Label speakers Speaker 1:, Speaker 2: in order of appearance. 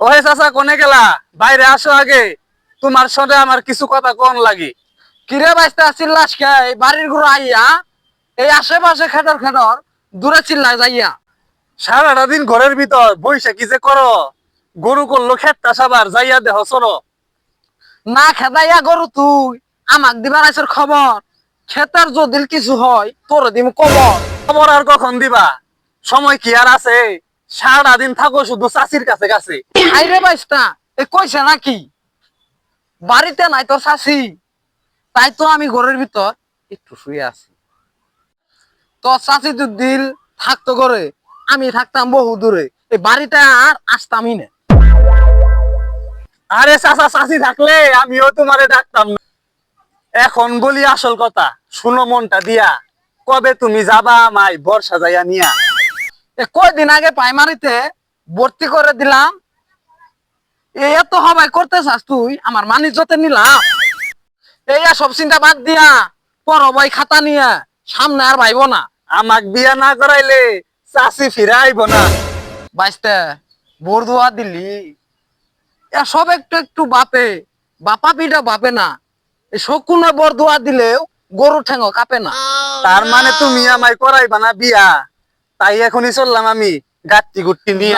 Speaker 1: ওহে চাচা, কোনে গেলা? বাইরে আসো আগে। তোমার সাথে আমার কিছু কথা কোন লাগি।
Speaker 2: কিরে বাইস্তা চিল্লাস কে? এই বাড়ির ঘুরে আইয়া, এই আশেপাশে খেটর খেটর দূরে চিল্লা যাইয়া।
Speaker 1: সারাটা দিন ঘরের ভিতর বইসা কি যে করো? গরু করল খেতটা সাবার, যাইয়া দেহ চলো
Speaker 2: না খেদাইয়া গরু তুই, আমাক দিবার আইসের খবর। খেতার যদি কিছু হয়, তোর দিম কবর।
Speaker 1: খবর আর কখন দিবা? সময় কি আর আছে? সারাটা দিন থাকো শুধু চাষির কাছে কাছে
Speaker 2: আইরে বাইস্তা এ কইছে নাকি? বাড়িতে নাই তোর শাসি তাই তো আমি ঘরের ভিতর একটু শুয়ে আছি। তোর শাসি তো দিল থাকতো করে আমি থাকতাম বহু দূরে। এই বাড়িতে আর আসতামই না।
Speaker 1: আরে চাচা চাষি থাকলে আমিও তোমারে ডাকতাম না। এখন বলি আসল কথা, শুনো মনটা দিয়া। কবে তুমি যাবা আমায় বর্ষা যাইয়া নিয়া?
Speaker 2: কয়দিন আগে প্রাইমারিতে ভর্তি করে দিলাম। এত হবাই করতে চাস তুই? আমার মানিজ্যতে নিলাম এই সব চিন্তা বাদ দিয়া, পর ভাই খাতা নিয়ে সামনে আর ভাইব না।
Speaker 1: আমাক বিয়া না করাইলে চাষি ফিরে আইব না।
Speaker 2: বাইসতে বরদুয়া দিলি। এ সব একটু একটু বাপে, বাপা পিঠা বাপে না। শকুনে বরদুয়া দিলেও গরু ঠেঙ্গ কাপে না।
Speaker 1: তার মানে তুমি আমায় করাইবা না বিয়া? তাই এখনই চললাম আমি গাত্তি গুট্টি নিয়ে